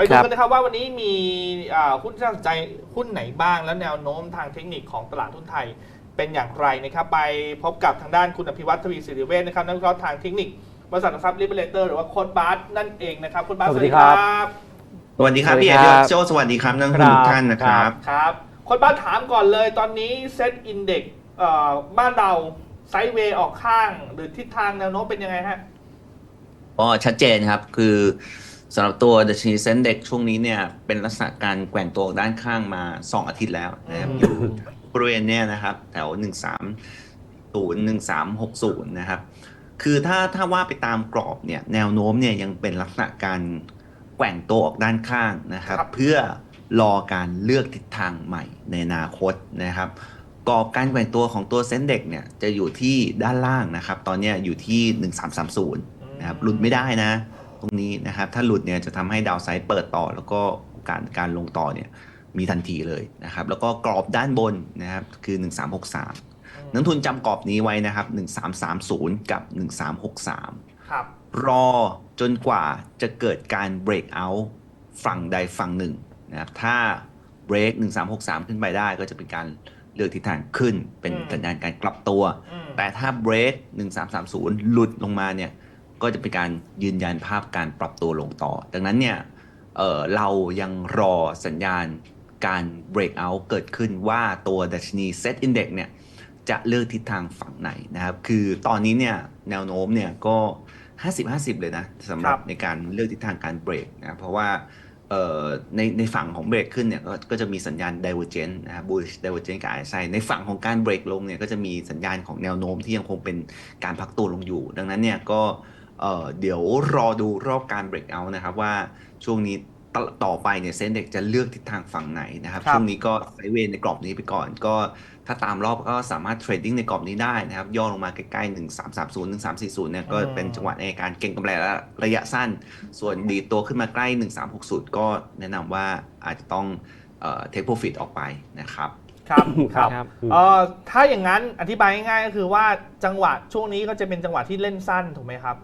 ไปดูครับกันนะครับว่าวันนี้มีอ่าหุ้นที่น่าสนใจหุ้นไหนบ้าง แล้วแนวโน้มทางเทคนิคของตลาดหุ้นไทยเป็นอย่างไรนะครับ ไปพบกับทางด้านคุณอภิวัตทวีศิริเวชนะครับนักวิเคราะห์ทางเทคนิคบริษัทหลักทรัพย์ลิเบเลเตอร์หรือว่าโค้ดบาร์นั่นเองนะครับโค้ดบาร์สวัสดีครับบสวัสดีครับสวัสดีพี่เอคเดรับโจสวัสดีครับนักลงครัทุนบทุกท่านนะครับครับโค้ดบาร์ถามก่อนเลยตอนนี้เซ็ตอินเด็กบ้านเราไซด์เวย์ออกข้าง หรือทิศทางแนวโน้มเป็นยังไงฮะก็ชัดเจนครับคือ สำหรับตัวดัชนีเซ็นเด็กช่วงนี้เนี่ยเป็นลักษณะการแกว่งตัวด้านข้างมา 2 อาทิตย์แล้วนะครับอืมอยู่บริเวณเนี่ยนะครับแถว 1 3 0 1 3 6 0 นะครับ คือถ้าถ้าว่าไปตามกรอบเนี่ยแนวโน้มเนี่ยยังเป็นลักษณะการแกว่งตัวออกด้านข้างนะครับครับเพื่อรอการเลือกทิศทางใหม่ในอนาคตนะครับกรอบการแกว่งตัวของตัวเซ็นเด็กเนี่ยจะอยู่ที่ด้านล่างนะครับ ตอนเนี้ยอยู่ที่ 1330นะครับหลุดไม่ได้นะ ตรงนี้นะครับ ถ้าหลุดเนี่ยจะทำให้ดาวไซด์เปิดต่อ แล้วก็การการลงต่อเนี่ยมีทันทีเลยนะครับ แล้วก็กรอบด้านบนนะครับคือ 1363 นักทุนจำกรอบนี้ไว้นะครับ 1330 กับ 1363 ครับ รอจนกว่าจะเกิดการ break out ฝั่งใดฝั่งหนึ่งนะครับ ถ้า break 1363 ขึ้นไปได้ก็จะเป็นการเลือกทิศทางขึ้นเป็นอืมสัญญาณการกลับตัวอืมแต่ถ้า break 1330 หลุดลงมาเนี่ย ก็จะเป็นการยืนยันภาพการปรับตัวลงต่อ ดังนั้นเนี่ยเอ่อเรายังรอสัญญาณการ break out เกิดขึ้นว่าตัวดัชนี set index เนี่ยจะเลือกทิศทางฝั่งไหนนะครับ คือตอนนี้เนี่ยแนวโน้มเนี่ยก็ 50-50 เลยนะสำหรับครับในการเลือกทิศทางการเบรกนะเพราะว่าเอ่อในในฝั่งของเบรกขึ้นเนี่ยก็ก็จะมีสัญญาณ divergent นะครับ bullish divergent กับ RSI ในฝั่งของการเบรกลงเนี่ยก็จะมีสัญญาณของแนวโน้มที่ยังคงเป็นการพักตัวลงอยู่ ดังนั้นเนี่ยก็ เอ่อเดี๋ยวรอดูรอบการเบรกเอานะครับว่าช่วงนี้ต่อต่อไปเนี่ยเซ็นเด็กจะเลือกทิศทางฝั่งไหนนะครับครับช่วงนี้ก็ไซด์เวย์ในกรอบนี้ไปก่อน ก็ถ้าตามรอบก็สามารถเทรดดิ้งในกรอบนี้ได้นะครับ ย่อลงมาใกล้ๆ1 3 3 0 1 3 4 0เนี่ยก็เป็นจังหวะในการเก็งกำไรระยะสั้น ส่วนดีดตัวขึ้นมาใกล้1 3 6 0ก็แนะนำว่าอาจจะต้องเอ่อ take profit ออกไปนะครับครับครับครับเอ่อถ้าอย่างนั้นอธิบายง่ายๆก็คือว่าจังหวะช่วงนี้ก็จะเป็นจังหวะที่เล่นสั้นถูกไหมครับ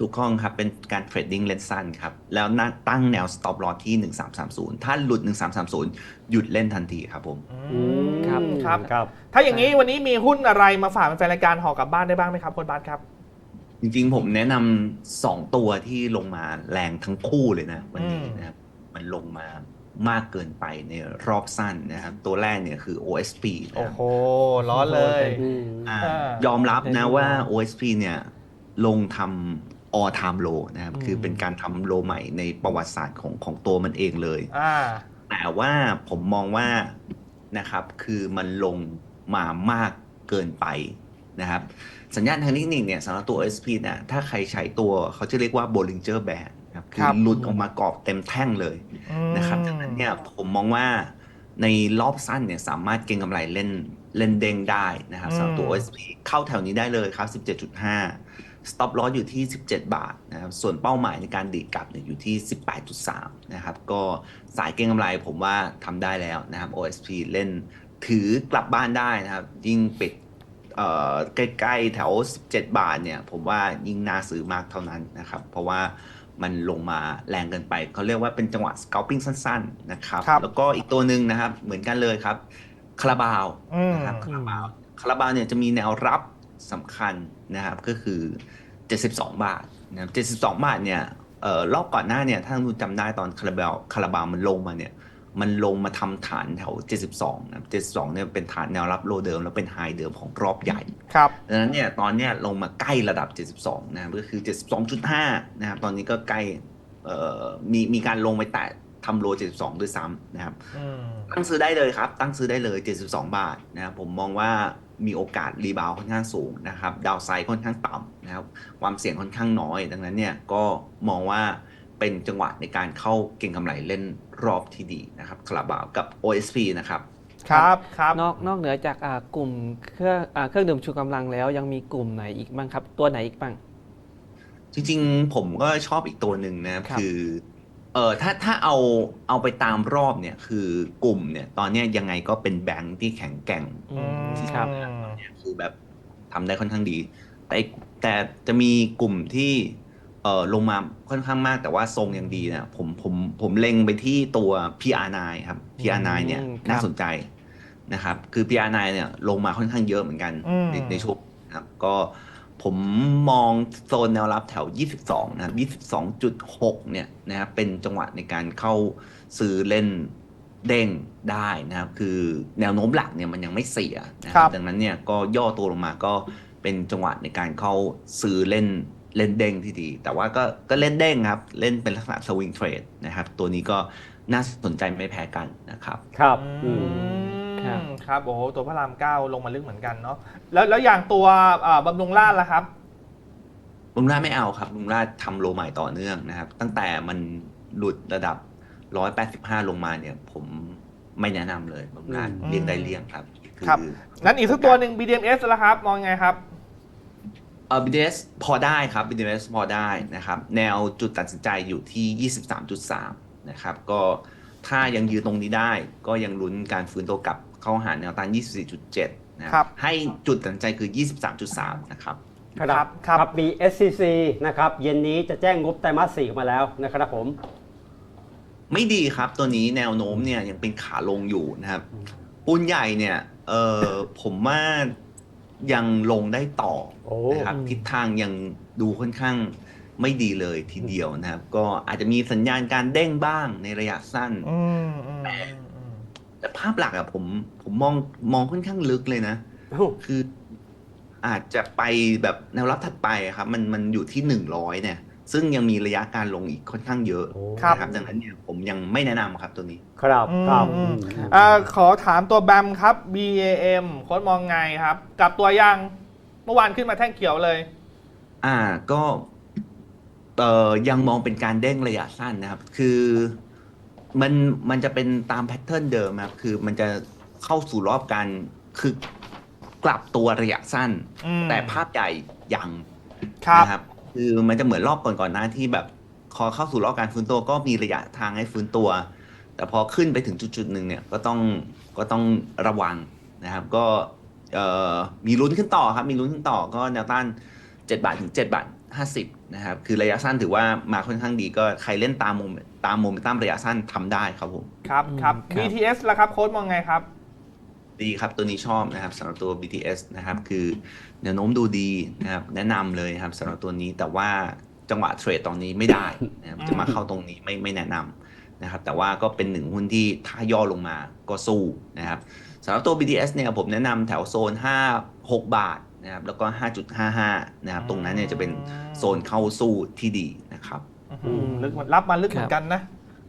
ทุกข้องครับเป็นการเทรดดิ้งเลนสั้นครับ แล้วนั่งตั้งแนว stop loss ที่ 1330 ถ้าหลุด 1330 หยุดเล่นทันทีครับผมอืมครับครับครับ ถ้าอย่างนี้วันนี้มีหุ้นอะไรมาฝากแฟนรายการห่อกลับบ้านได้บ้างไหมครับโค้ดบาสครับ จริงๆผมแนะนำสองตัวที่ลงมาแรงทั้งคู่เลยนะ วันนี้นะครับมันลงมามากเกินไปในรอบสั้นนะครับ ตัวแรกเนี่ยคือ OSP นะโอ้ครับโหร้อนเลยอืมอ่าอ่ายอมรับนะได้ว่าได้ OSP เนี่ยลงทำ all time low นะครับอืมคือเป็นการทำโลใหม่ในประวัติศาสตร์ของของตัวมันเองเลยอ่าแต่ว่าผมมองว่านะครับคือมันลงมามากเกินไปนะครับสัญญาณทางเทคนิคเนี่ยสำหรับตัว SP เนี่ยถ้าใครใช้ตัวเขาจะเรียกว่า Bollinger Band นะครับคืครัอบหลุดออกมากรอบเต็มแท่งเลยนะครับดังนั้นเนี่ยผมมองว่าในรอบสั้นเนี่ยสามารถเก็งกำไรเล่นเล่นเด้งได้นะครับอืมสำหรับตัว OSP เข้าแถวนี้ได้เลยครับ 17.5 stop loss อยู่ที่ 17 บาทนะครับ ส่วนเป้าหมายในการดีดกลับเนี่ยอยู่ที่ 18.3 นะครับ ก็สายเก็งกำไรผมว่าทำได้แล้วนะครับ OSP เล่นถือกลับบ้านได้นะครับ ยิ่งปิดเอ่อใกล้ๆแถว 17 บาทเนี่ย ผมว่ายิ่งน่าซื้อมากเท่านั้นนะครับ เพราะว่ามันลงมาแรงเกินไป เขาเรียกว่าเป็นจังหวะ scalping สั้นๆนะครับครับแล้วก็อีกตัวหนึ่งนะครับ เหมือนกันเลยครับคาราบาวอืมนะครับคาราบาวคาราบาวเนี่ยจะมีแนวรับ สำคัญนะครับก็คือ 72 บาทนะครับ72 บาทเนี่ยเอ่อรอบก่อนหน้าเนี่ยถ้าคุณจำได้ตอนคาราบาวคาราบาวมันลงมาเนี่ยมันลงมาทำฐานแถว 72 นะครับ72 เนี่ยเป็นฐานแนวรับโลเดิม แล้วเป็นไฮเดิมของรอบใหญ่ ครับดังนั้นเนี่ยตอนเนี้ยลงมาใกล้ระดับ 72 นะครับก็คือ 72.5 นะครับ ตอนนี้ก็ใกล้เอ่อมีมีการลงไปแตะทำโล 72 ด้วยซ้ำนะครับอืมตั้งซื้อได้เลยครับ ตั้งซื้อได้เลย 72 บาทนะครับผมมองว่า มีโอกาสรีบาวด์ค่อนข้างสูงนะครับดาวไซด์ค่อนข้างต่ำนะครับความเสี่ยงค่อนข้างน้อย ดังนั้นเนี่ยก็มองว่าเป็นจังหวะในการเข้าเก็งกำไรเล่นรอบที่ดีนะครับคาราบาวกับ OSP นะครับครับครับนอกนอกเหนือจากอ่ากลุ่มเครื่องอ่าเครื่องดื่มชูกำลังแล้วยังมีกลุ่มไหนอีกบ้างครับ ตัวไหนอีกบ้าง จริงๆ ผมก็ชอบอีกตัวหนึ่งนะครับครับคือ เออถ้าถ้าเอาเอาไปตามรอบเนี่ยคือกลุ่มเนี่ย ตอนเนี้ยยังไงก็เป็นแบงค์ที่แข็งแกร่งอืมอืมครับเนี่ยคือแบบทำได้ค่อนข้างดี แต่แต่จะมีกลุ่มที่เอ่อลงมาค่อนข้างมากแต่ว่าทรงยังดีนะผมผมผมเล็งไปที่ตัว PR9 ครับ PR9 เนี่ยอืมครับ น่าสนใจนะครับ คือ PR9 เนี่ยลงมาค่อนข้างเยอะเหมือนกันอืม ในในช่วงนะครับก็ ผมมองโซนแนวรับแถว 22 นะครับ22.6 เนี่ยนะครับเป็นจังหวะในการเข้าซื้อเล่นเด้งได้นะครับ คือแนวโน้มหลักเนี่ยมันยังไม่เสียนะคครัรับบดังนั้นเนี่ยก็ย่อตัวลงมาก็เป็นจังหวะในการเข้าซื้อเล่นเล่นเด้งที่ดี แต่ว่าก็ก็เล่นเด้งครับ เล่นเป็นลักษณะสวิงเทรดนะครับ ตัวนี้ก็น่าสนใจไม่แพ้กันนะครับ ครับอือืม ครับมครับโอ้โหตัวพระรามเก้าลงมาลึกเหมือนกันเนาะแล้วแล้วอย่างตัวอ่าบำรุงราชล่ะครับลุงราชไม่เอาครับลุงราชทำโลใหม่ต่อเนื่องนะครับ ตั้งแต่มันหลุดระดับ 185 ลงมาเนี่ยผมไม่แนะนำเลยลุงราชอืมเลี่ยงได้เลี่ยงครับครับงั้นอีกสักตัวหนึ่ง BDMs ละครับ มองไงครับเอ่อ BDS พอได้ครับ BDS พอได้นะครับ แนวจุดตัดสินใจอยู่ที่ 23.3 นะครับ ก็ถ้ายังยืนตรงนี้ได้ ก็ยังลุ้นการฟื้นตัวกลับ เข้าหาแนวต้าน 24.7 นะคครัรับ ให้จุดตัดสินใจคือ 23.3 นะครับครับครับครับ BSCC นะครับ เย็นนี้จะแจ้งงบไตรมาสสี่ออกมาแล้วนะครับผม ไม่ดีครับตัวนี้แนวโน้มเนี่ยยังเป็นขาลงอยู่นะครับปุ้นใหญ่เนี่ยเออผมว่ายังลงได้ต่อโอ้นะครับทิศทางยังดูค่อนข้างไม่ดีเลยทีเดียวนะครับ ก็อาจจะมีสัญญาณการเด้งบ้างในระยะสั้นอืมอืมอืมอืม แต่ภาพหลักอะผมผมมองมองค่อนข้างลึกเลยนะเอ้าคืออาจจะไปแบบแนวรับถัดไปอะครับ มันมันอยู่ที่หนึ่งร้อยเนี่ย ซึ่งยังมีระยะการลงอีกค่อนข้างเยอะโอ้ครับนะครับดังนั้นเนี่ยผมยังไม่แนะนำครับตัวนี้ ครับครับอืมอืมอ่าขอถามตัวแบมครับ BAM โค้ดมองไงครับกลับตัวยังเมื่อวานขึ้นมาแท่งเขียวเลย อ่าก็เอ่อยังมองเป็นการเด้งระยะสั้นนะครับ คือ มันมันจะเป็นตามแพทเทิร์นเดิมครับ คือมันจะเข้าสู่รอบการคือกลับตัวระยะสั้น อืม แต่ภาพใหญ่ยังครับ นะครับ คือมันจะเหมือนรอบก่อนๆหน้าที่แบบพอเข้าสู่รอบการฟื้นตัวก็มีระยะทางให้ฟื้นตัว แต่พอขึ้นไปถึงจุดๆหนึ่งเนี่ยก็ต้องก็ต้องระวังนะครับ ก็เอ่อมีลุ้นขึ้นต่อครับ มีลุ้นขึ้นต่อก็แนวต้าน7บาทถึง7บาท 50 นะครับ คือระยะสั้นถือว่ามาค่อนข้างดีก็ใครเล่นตามโมเมนตามโมเมนตัมระยะสั้นทำได้ครับผม ครับอืมครับครับ BTS ละครับโค้ดมองไงครับ ดีครับตัวนี้ชอบนะครับสำหรับตัว BTS นะครับ คือแนวโน้มดูดีนะครับ แนะนำเลยครับสำหรับตัวนี้แต่ว่าจังหวะเทรดตอนนี้ไม่ได้นะครับอืมจะมาเข้าตรงนี้ไม่ไม่แนะนำนะครับ แต่ว่าก็เป็นหนึ่งหุ้นที่ถ้าย่อลงมาก็สู้นะครับสำหรับตัว BTS เนี่ยผมแนะนำแถวโซน 5 6 บาท นะครับแล้วก็ 5.55 นะครับ ตรงนั้นเนี่ยจะเป็นโซนเข้าสู้ที่ดีนะครับอื้อหือลึกมันรับมาลึกครับเหมือนกันนะ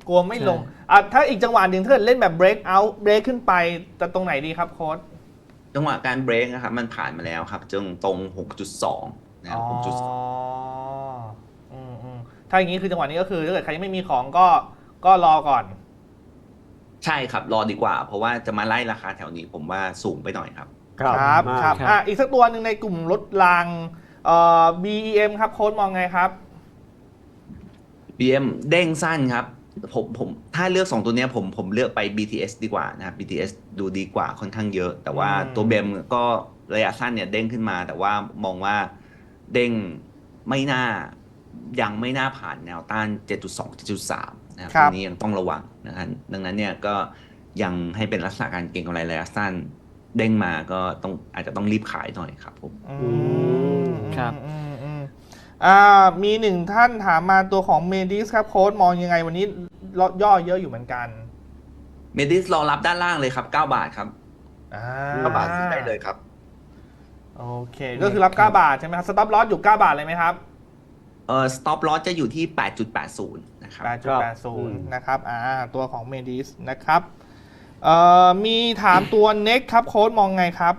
กลัวไม่ใช่ลงอะถ้าอีกจังหวะหนึ่งถ้าเกิดเล่นแบบ break out break ขึ้นไปจะตรงไหนดีครับโค้ดจังหวะการเบรกนะครับ มันผ่านมาแล้วครับจงตรง 6.2 นะครับอ๋อ6.2อืมอืมถ้าอย่างนี้คือจังหวะนี้ก็คือถ้าเกิดใครยังไม่มีของก็ก็รอก่อน ใช่ครับรอดีกว่า เพราะว่าจะมาไล่ราคาแถวนี้ผมว่าสูงไปหน่อยครับ ครับมาครับครับอะอีกสักตัวหนึ่งในกลุ่มรถรางเอ่อ BEM ครับโค้ดมองไงครับ BM เด้งสั้นครับผมผมถ้าเลือก 2 ตัวเนี้ยผมผมเลือกไป BTS ดีกว่านะครับ BTS ดูดีกว่าค่อนข้างเยอะ แต่ว่าอืม ตัว BM ก็ระยะสั้นเนี่ยเด้งขึ้นมา แต่ว่ามองว่าเด้งไม่น่ายังไม่น่าผ่านแนวต้าน 7.2 7.3นะครับตรงนี้ยังต้องระวังนะครับดังนั้นเนี่ยก็ยังให้เป็นลักษณะการเก็งกำไรระยะสั้น เด้งมาก็ต้องอาจจะต้องรีบขายหน่อยครับผมอืมครับ อืมอืมอ่ามีหนึ่งท่านถามมาตัวของเมดิสครับโค้ดมองยังไงวันนี้ย่อเยอะอยู่เหมือนกันเมดิสรอรับด้านล่างเลยครับ9บาทครับอ่า9บาทซื้อได้เลยครับ โอเค ก็คือรับ 9 บาทใช่ไหมครับสต็อปลอสอยู่ 9 บาทเลยไหมครับ เอ่อ stop loss จะอยู่ที่ 8.80 นะครับ 8.80 นะครับ อ่า ตัวของเมดิสนะครับ เอ่อมีถามตัว next ครับโค้ดมองไงครับ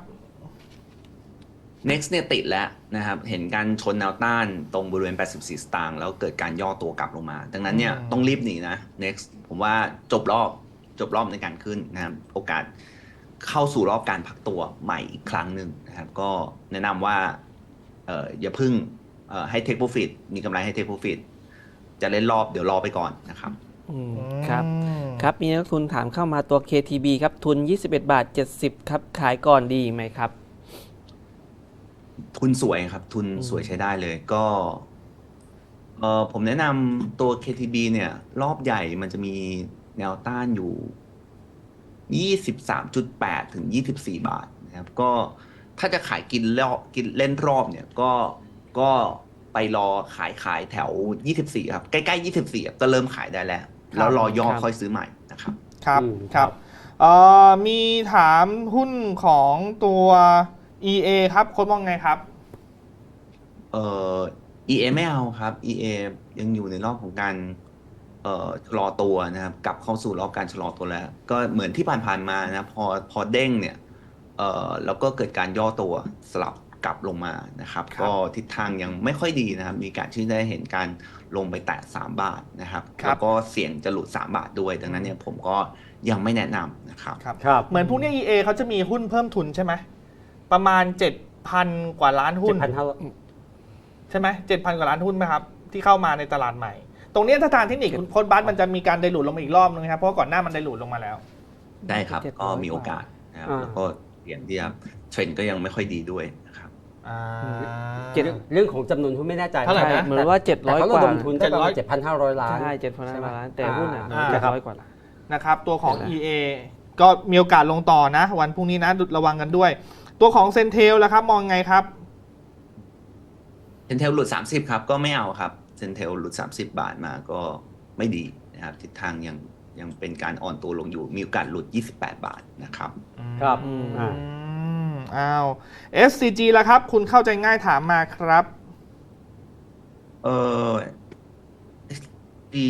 next เนี่ยติดแล้วนะครับ เห็นการชนแนวต้านตรงบริเวณ 84 สตางค์แล้วเกิดการย่อตัวกลับลงมา ดังนั้นเนี่ยอืมต้องรีบหนีนะ next ผมว่าจบรอบจบรอบในการขึ้นนะครับ โอกาสเข้าสู่รอบการพักตัวใหม่อีกครั้งหนึ่งนะครับ ก็แนะนำว่าเอ่ออย่าพึ่งเอ่อให้ take profit มีกำไรให้ take profit จะเล่นรอบเดี๋ยวรอไปก่อนนะครับ อืมครับอืมครับ มีนักทุนถามเข้ามาตัว KTB ครับ ทุน 21 บาท 70 ครับ ขายก่อนดีไหมครับ ทุนสวยครับ ทุนสวยใช้ได้เลยก็เออผมแนะนำตัว KTB เนี่ย รอบใหญ่มันจะมีแนวต้านอยู่ 23.8 ถึง 24 บาทนะครับก็ถ้าจะขายกินรอบกินเล่นรอบเนี่ยก็ก็ไปรอขายขายแถว 24 ครับ ใกล้ๆ 24อะก็เริ่มขายได้แล้ว แล้วรอย่อครับค่อยซื้อใหม่นะครับ ครับอืมครับเอ่อมีถามหุ้นของตัว EA ครับโค้ดมองไงครับเอ่อ EA ไม่เอาครับ EA ยังอยู่ในรอบของการเอ่อชะลอตัวนะครับกลับเข้าสู่รอบการชะลอตัวแล้ว ก็เหมือนที่ผ่านๆมานะพอพอเด้งเนี่ยเอ่อแล้วก็เกิดการย่อตัวสลับ กลับลงมานะครับครับก็ทิศทางยังไม่ค่อยดีนะครับ มีการที่ได้เห็นการลงไปแตะ3 บาทนะครับครับแล้วก็เสี่ยงจะหลุด 3 บาทด้วย ดังนั้นเนี่ยผมก็ยังไม่แนะนำนะครับครับครับเหมือนพวกเนี้ย EA เขาจะมีหุ้นเพิ่มทุนใช่ไหมประมาณ 7,000 กว่าล้านหุ้เจ็นดพันเท่าใช่ไหม7,000กว่าล้านหุ้นไหมครับ ที่เข้ามาในตลาดใหม่ ตรงเนี้ยถ้าทางเทคนิคคุณโค้ดบัสมันจะมีการไดรูดลงมาอีกรอบนึงนะครับเพราะว่าก่อนหน้ามันไดรูดลงมาแล้ว ได้ครับ700ก็มีโอกาสนะครับอ่าแล้วก็เปลี่ยนที่ครับเทรนด์ก็ยังไม่ค่อยดีด้วยนะครับ อ่า เจ็ดเรื่องของจำนวนหุ้นไม่แน่ใจเท่าไหร่นะเหมือนว่า แต่700 เขากว่าระดมทุนได้ประมาณ700เจ็ดพันห้าร้อยล้านใช่เจ็ดพันใช่ไหมล้านแต่หุ้นอะอ่า เจ็ดร้อยกว่าล้าน นะครับ ตัวของเห็นแล้ว EA ก็มีโอกาสลงต่อนะ วันพรุ่งนี้นะระวังกันด้วย ตัวของเซนเทลแล้วครับ มองไงครับ เซนเทลหลุด 30 ครับ ก็ไม่เอาครับเซนเทลหลุด 30 บาทมาก็ไม่ดีนะครับ ทิศทางยังยังเป็นการอ่อนตัวลงอยู่ มีโอกาสหลุด 28 บาทนะครับ ครับ อืมอ่าอืม อ้าว SCG แล้วครับ คุณเข้าใจง่ายถามมาครับ เออดี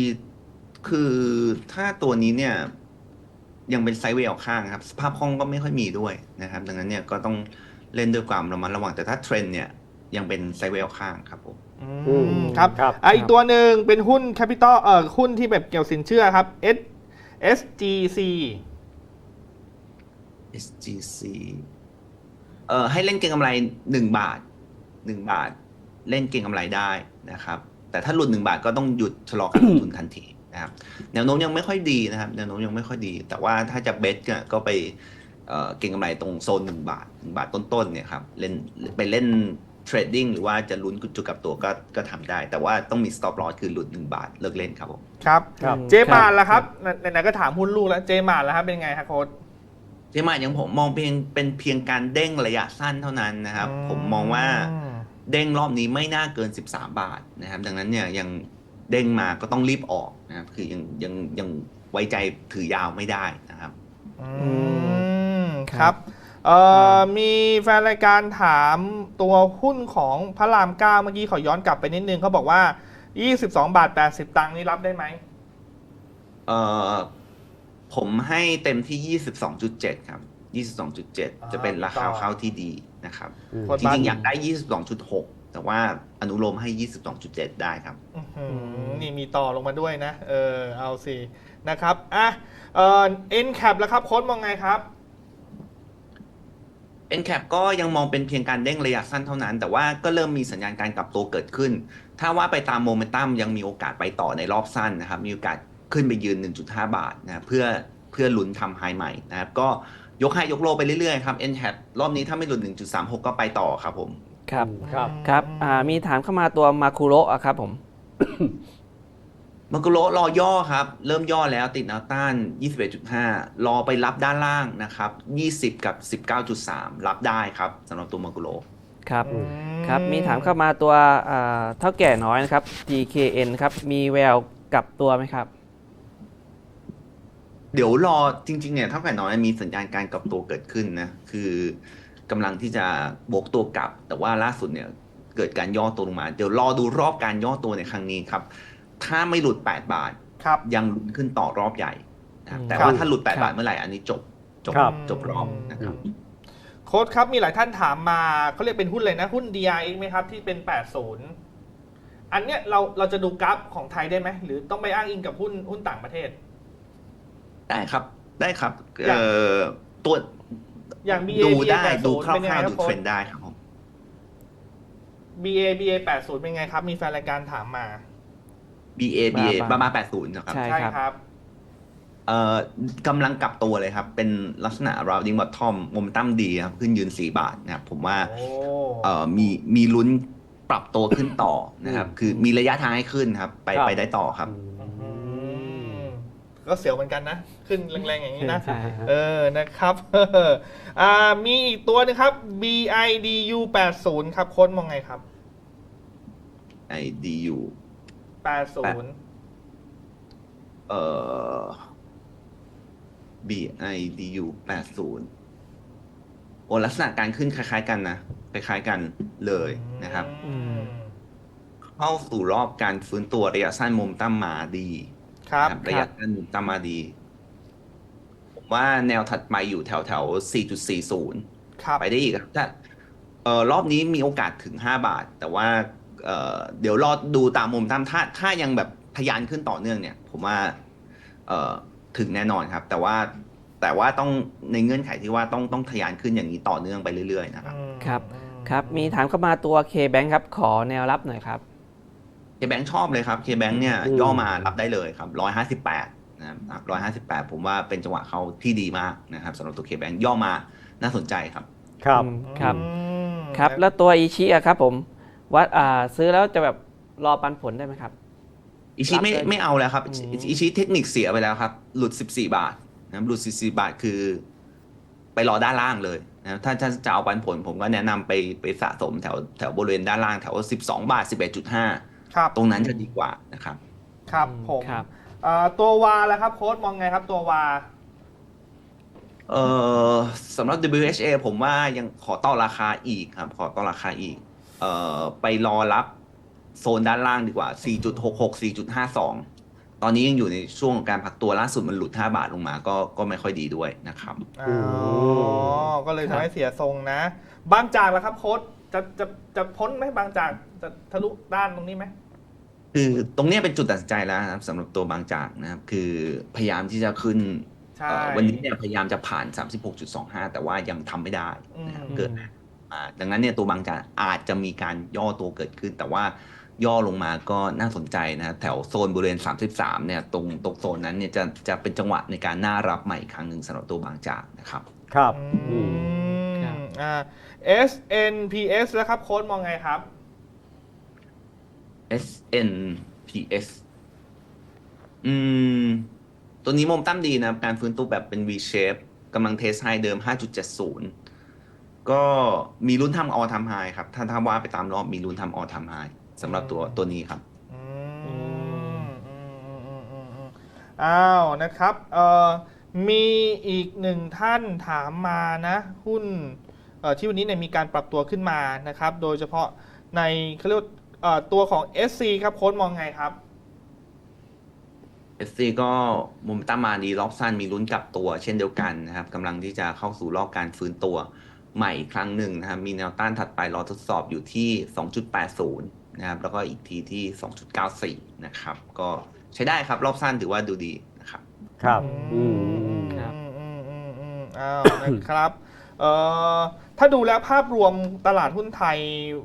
คือถ้าตัวนี้เนี่ย ยังเป็นไซด์เวย์ออกข้างครับ สภาพคล่องก็ไม่ค่อยมีด้วยนะครับ ดังนั้นเนี่ยก็ต้องเล่นด้วยความระมัดระวังแต่ถ้าเทรนด์เนี่ย ยังเป็นไซด์เวย์ออกข้างครับผมอือืมมครับครับ อะอีกตัวหนึ่งเป็นหุ้นแคปิตอลเอ่อหุ้นที่แบบเกี่ยวสินเชื่อครับ S SGC SGC เอ่อให้เล่นเก็งกำไรหนึ่งบาทหนึ่งบาท เล่นเก็งกำไรได้นะครับ แต่ถ้าหลุดหนึ่งบาทก็ต้องหยุดชะลอการลงทุนทันทีนะครับแนวโน้มยังไม่ค่อยดีนะครับแนวโน้มยังไม่ค่อยดี แต่ว่าถ้าจะเบสเนี่ยก็ไปเอ่อเก็งกำไรตรงโซนหนึ่งบาทหนึ่งบาทต้นๆเนี่ยครับเล่นไปเล่นเทรดดิ้งหรือว่าจะลุ้นจุดกลับตัวก็ก็ทำได้ แต่ว่าต้องมี stop loss คือหลุดหนึ่งบาทเลิกเล่นครับผมครับครับเจมาร์แล้วครับไหนๆก็ถามหุ้นลูกแล้ว เจมาร์แล้วครับเป็นไงครับโค้ด เจมาอย่างผมมองเพียงเป็นเพียงการเด้งระยะสั้นเท่านั้นนะครับ ผมมองว่าเด้งรอบนี้ไม่น่าเกิน 13 บาทนะครับ ดังนั้นเนี่ยยังเด้งมาก็ต้องรีบออกนะครับ คือยังยังยังไว้ใจถือยาวไม่ได้นะครับอืมคครับรับเอ่อมีแฟนรายการถามตัวหุ้นของพระรามเก้าเมื่อกี้ขอย้อนกลับไปนิดนึงเขาบอกว่า 22 บาท 80 ตังค์นี่รับได้ไหมเอ่อ ผมให้เต็มที่ 22.7 ครับ 22.7 จะเป็นราคาเข้าที่ดีนะครับอืมกดจบัตริรงๆ อยากได้ 22.6 แต่ว่าอนุโลมให้ 22.7 ได้ครับอื้อหือนี่มีต่อลงมาด้วยนะ เออ เอาสิ นะครับ อะ เอ่อ NCAP แล้วครับ โค้ดมองไงครับ NCAP ก็ยังมองเป็นเพียงการเด้งระยะสั้นเท่านั้น แต่ว่าก็เริ่มมีสัญญาณการกลับตัวเกิดขึ้น ถ้าว่าไปตามโมเมนตัมยังมีโอกาสไปต่อในรอบสั้นนะครับ มีโอกาส ขึ้นไปยืน 1.5 บาทนะครับเพื่อเพื่อลุ้นทำไฮใหม่นะครับก็ยกให้ยกโลไปเรื่อยๆครับ NCAP รอบนี้ถ้าไม่หลุด 1.36 ก็ไปต่อครับผมครับครับครับอ่ามีถามเข้ามาตัวมาคุโระอะครับผมมังกรโรรอย่อครับ เริ่มย่อแล้วติดแนวต้าน 21.5 รอไปรับด้านล่างนะครับ 20 กับ 19.3 รับได้ครับสำหรับตัวมังกรโรครับอืครับ มีถามเข้ามาตัวอ่าเท่าแก่น้อยนะครับ GKN ครับ มีแววกลับตัวไหมครับ เดี๋ยวรอจริง ๆ เนี่ยเท่ากับน้อยมีสัญญาณการกลับตัวเกิดขึ้นนะ คือกำลังที่จะบวกตัวกลับ แต่ว่าล่าสุดเนี่ยเกิดการย่อตัวลงมา เดี๋ยวรอดูรอบการย่อตัวในครั้งนี้ครับ ถ้าไม่หลุด 8 บาทครับยังลุ้นขึ้นต่อรอบใหญ่นะครับอืมแต่ครับว่าถ้าหลุดครับ8บาทเมื่อไหร่อันนี้จบจบครับ จบรอบนะครับ โค้ดครับมีหลายท่านถามมาเขาเรียกเป็นหุ้นเลยนะ หุ้น DRX ไหมครับ ที่เป็น 80 อันเนี้ยเราเราจะดูกราฟของไทยได้ไหม หรือต้องไปอ้างอิงกับหุ้นหุ้นต่างประเทศ ได้ครับ ได้ครับอย่างเอ่อตัวอย่าง BA ดูได้ BA ดูคร่เป็นยังไงาวครัๆบดูโค้เทรดนด์ได้ครับผม BA BA 80เป็นไงครับ มีแฟนรายการถามมา BA มา BA มาประมาณ80นะครับ ใช่ใช่ครับครับ เอ่อกำลังกลับตัวเลยครับ เป็นลักษณะ rounding bottom โมเมนตัมดีครับ ขึ้นยืน4บาทนะครับ ผมว่าโอ้เอ่อมีมีลุ้นปรับตัวขึ้นต่อนะครับ คือมีระยะทางให้ขึ้นครับ ไปครับไปได้ต่อครับอืม ก็เสียวเหมือนกันนะ ขึ้นแรงๆอย่างนี้นะ ใช่ฮะ เออ นะครับ อ่า มีอีกตัวหนึงครับ BIDU 80ครับโค้ดมองไงครับ IDU 80 เอ่อ BIDU 80โอ้ลักษณะการขึ้นคล้าย ๆ กันนะ คล้าย ๆ กันเลยนะครับ อืม เข้าสู่รอบการฟื้นตัวระยะสั้นมุมตั้มมาดี ครับนะระยะสั้นมุมตั้มมาดีผมว่าแนวถัดไปอยู่แถวแถว 4.40 ครับ ไปได้อีกครับถ้าเอ่อรอบนี้มีโอกาสถึง 5 บาท แต่ว่าเอ่อเดี๋ยวรอดูตามมุมตั้มถ้าถ้ายังแบบทะยานขึ้นต่อเนื่องเนี่ย ผมว่าเอ่อถึงแน่นอนครับ แต่ว่าแต่ว่าต้องในเงื่อนไขที่ว่าต้องต้องทะยานขึ้นอย่างนี้ต่อเนื่องไปเรื่อยๆนะครับอืมครับอืมครับ มีถามเข้ามาตัว K-Bank ครับ ขอแนวรับหน่อยครับ เคแบงชอบเลยครับเคแบงเนี่ยอืมย่อมารับได้เลยครับร้อยห้าสิบแปดนะครับร้อยห้าสิบแปดผมว่าเป็นจังหวะเขาที่ดีมากนะครับสำหรับตัวเคแบงย่อมาน่าสนใจครับ ครับอืมครับอืมครับ แล้วตัวอีชิอะครับผมวัดอ่าซื้อแล้วจะแบบรอปันผลได้ไหมครับอิชิไม่รับเลยไม่เอาแล้วครับอืมอิชิเทคนิคเสียไปแล้วครับ หลุด 14 บาทนะครับหลุด 14 บาทคือ ไปรอด้านล่างเลยนะครับถ้าถ้าจะเอาปันผลผมก็แนะนำไปไปสะสมแถวแถวบริเวณด้านล่างแถว 12 บาท 11.5 ครับตรงนั้นจะดีกว่านะครับ ครับผมครับอ่าตัววาแล้วครับโค้ดมองไงครับตัววา เอ่อสำหรับ WHA ผมว่ายังขอต่อราคาอีกครับ ขอต่อราคาอีก เอ่อไปรอรับโซนด้านล่างดีกว่า 4.66 4.52 ตอนนี้ยังอยู่ในช่วงของการพักตัวล่าสุดมันหลุด 5 บาทลงมาก็ก็ไม่ค่อยดีด้วยนะครับ อ๋อ ก็เลยทำให้เสียทรงนะ บางจากแล้วครับโค้ด จะจะจะพ้นไหมบางจากจะทะลุด้านตรงนี้ไหมคือตรงเนี้ยเป็นจุดตัดสินใจแล้วนะครับสำหรับตัวบางจากนะครับ คือพยายามที่จะขึ้นใช่เอ่อวันนี้เนี่ยพยายามจะผ่าน 36.25 แต่ว่ายังทำไม่ได้นะครับอืมเกิดอ่าดังนั้นเนี่ยตัวบางจากอาจจะมีการย่อตัวเกิดขึ้น แต่ว่าย่อลงมาก็น่าสนใจนะแถวโซนบริเวณ 33 เนี่ยตรงตรงโซนนั้นเนี่ยจะจะเป็นจังหวะในการน่ารับใหม่อีกครั้งหนึ่งสำหรับตัวบางจากนะครับ ครับ อือืมมครับอ่า SNPS แล้วครับโค้ดมองไงครับ SNPS อืม ตัวนี้โมมตั้มดีนะ การฟื้นตัวแบบเป็น V shape กำลังเทสไฮเดิม 5.70 ก็มีลุ้นทำออทำไฮครับ ถ้าถ้าว่าไปตามรอบมีลุ้นทำออทำไฮสำหรับตัวตัวนี้ครับอืมอืมอืมอืมอืมอืมอ้าวนะครับเอ่อมีอีกหนึ่งท่านถามมานะ หุ้นเอ่อ ที่วันนี้เนี่ยมีการปรับตัวขึ้นมานะครับ โดยเฉพาะในเขาเรียกว่าเอ่อตัวของ SC ครับโค้ดมองไงครับ SC ก็มุมตั้มมาดีรอบสั้นมีลุ้นกลับตัว เช่นเดียวกันนะครับกำลังที่จะเข้าสู่รอบการฟื้นตัวใหม่อีกครั้งหนึ่งนะครับมีแนวต้านถัดไปรอทดสอบอยู่ที่ 2.80 นะครับแล้วก็อีกทีที่ 2.94 นะครับ ก็ใช้ได้ครับรอบสั้นถือว่าดูดีนะครับ ครับ อือืมมอืมครับอืมอืมอืมอืมอ้าวนะครับเอ่อ ถ้าดูแล้วภาพรวมตลาดหุ้นไทย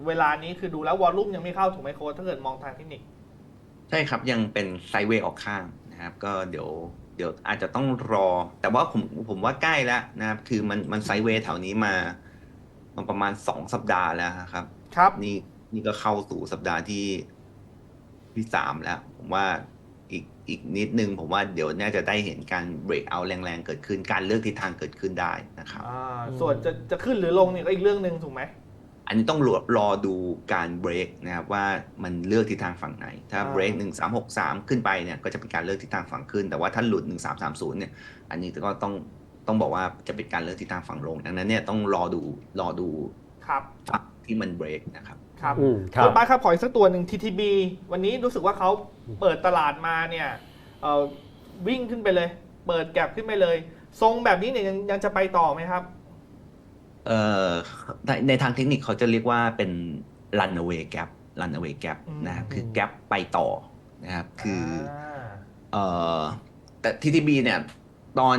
เวลานี้คือดูแล้ววอลลุ่มยังไม่เข้าถูกไหมโค้ดถ้าเกิดมองทางเทคนิค ใช่ครับยังเป็นไซด์เวย์ออกข้างนะครับก็เดี๋ยวเดี๋ยวอาจจะต้องรอ แต่ว่าผมผมว่าใกล้แล้วนะครับ คือมันมันไซด์เวย์แถวนี้มามาประมาณ2สัปดาห์แล้วครับ ครับนี่นี่ก็เข้าสู่สัปดาห์ที่ที่สามแล้ว ผมว่า อีกอีกนิดนึง ผมว่าเดี๋ยวน่าจะได้เห็นการเบรกเอาแรงๆ เกิดขึ้นการเลือกทิศทางเกิดขึ้นได้นะครับอ่าส่วนจะจะขึ้นหรือลงเนี่ยก็อีกเรื่องหนึ่งถูกไหม อันนี้ต้องรอรอดูการเบรกนะครับว่ามันเลือกทิศทางฝั่งไหน ถ้าอ่า เบรกหนึ่งสามหกสามขึ้นไปเนี่ยก็จะเป็นการเลือกทิศทางฝั่งขึ้น แต่ว่าถ้าหลุดหนึ่งสามสามศูนย์เนี่ยอันนี้ก็ต้องต้องบอกว่าจะเป็นการเลือกทิศทางฝั่งลงดังนั้นเนี่ยต้องรอดูรอดูครับ ฝั่งที่มันเบรกนะครับ ครับอืมครัคุบ ณป้าครับขออีกสักตัวหนึ่ง TTB วันนี้รู้สึกว่าเขาเปิดตลาดมาเนี่ยเอ่อวิ่งขึ้นไปเลย เปิดแก็บขึ้นไปเลย ทรงแบบนี้เนี่ยยังยังจะไปต่อไหมครับ เอ่อในในทางเทคนิคเขาจะเรียกว่าเป็น runaway gap runaway gap อืมนะครับคือแก p ไปต่อนะครับคืออาเอ่อแต่ TTB เนี่ยตอน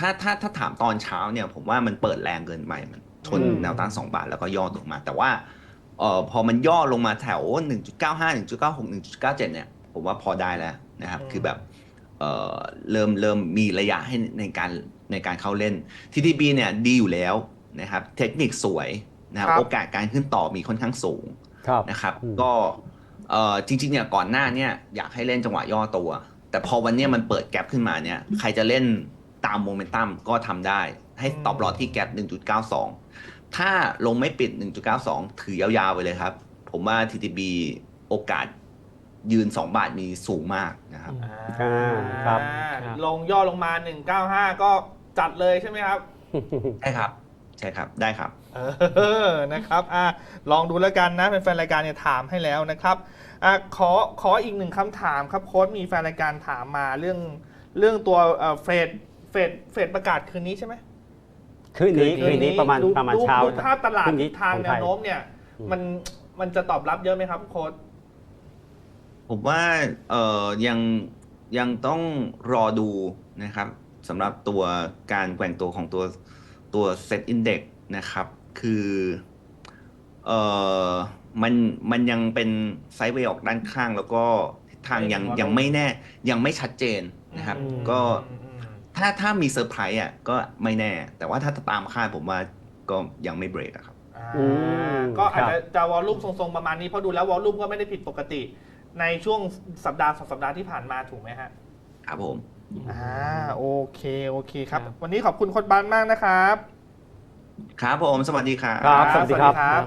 ถ้าถ้าถ้าถามตอนเช้าเนี่ยผมว่ามันเปิดแรงเกินไป มันชนอืม แนวต้าน2บาทแล้วก็ย่อลงมา แต่ว่า เอ่อพอมันย่อลงมาแถว 1.95 1.96 1.97 เนี่ย ผมว่าพอได้แล้วนะครับอืมคือแบบเอ่อเริ่มเริ่มมีระยะให้ในการในการเข้าเล่น TTB เนี่ยดีอยู่แล้วนะครับ เทคนิคสวยนะครับครับโอกาสการขึ้นต่อมีค่อนข้างสูงครับนะครับอืมก็เอ่อจริงๆเนี่ยก่อนหน้าเนี่ยอยากให้เล่นจังหวะย่อตัว แต่พอวันเนี้ยมันเปิดแกลบขึ้นมาเนี่ยใครจะเล่นตามโมเมนตัมก็ทำได้ให้ตอบรอที่แกลบ1.92 ถ้าลงไม่ปิด 1.92 ถือยาวๆ ไปเลยครับ ผมว่า TTB โอกาสยืน 2 บาทมีสูงมากนะครับอ่าครับครับลงย่อลงมา 195 ก็จัดเลยใช่ไหมครับ ใช่ครับ ใช่ครับ ได้ครับ เออ นะครับอะลองดูแล้วกันนะเป็นแฟนรายการเนี่ยถามให้แล้วนะครับอะขอ ขออีกหนึ่งคำถามครับ โค้ชมีแฟนรายการถามมาเรื่อง เรื่องตัวเอ่อเฟดเฟดเฟดประกาศคืนนี้ใช่ไหม คืนนี้คืนนี้ประมาณดูประมาณดูเช้าดูภาพตลาดคืนนี้ทางของแนไทวยโน้มเนี่ยอืมมันมันจะตอบรับเยอะไหมครับโค้ชผมว่าเอ่อยังยังต้องรอดูนะครับสำหรับตัวการแกว่งตัวของตัวตัวเซตอินเด็กนะครับ คือเอ่อมันมันยังเป็นไซด์เวย์ออกด้านข้าง แล้วก็ทิศทางยังไม่เห็นว่ายังไม่แน่ยังไม่ชัดเจนนะครับอืมก็อืมอืม ถ้าถ้ามีเซอร์ไพรส์อะก็ไม่แน่ แต่ว่าถ้าตามคาดผมว่าก็ยังไม่เบรกอะครับอ่าอืมก็อาจครัจะบจะวอลลุ่มทรงๆประมาณนี้เพราะดูแล้ววอลลุ่มก็ไม่ได้ผิดปกติ ในช่วงสัปดาห์สองสัปดาห์ที่ผ่านมาถูกไหมฮะครับผม อ่าโอเคโอเคครับ ครับ วันนี้ขอบคุณโค้ชบานมากนะครับ ครับผม สวัสดีครับ ครับ สวัสดีครับสวัสดีครับ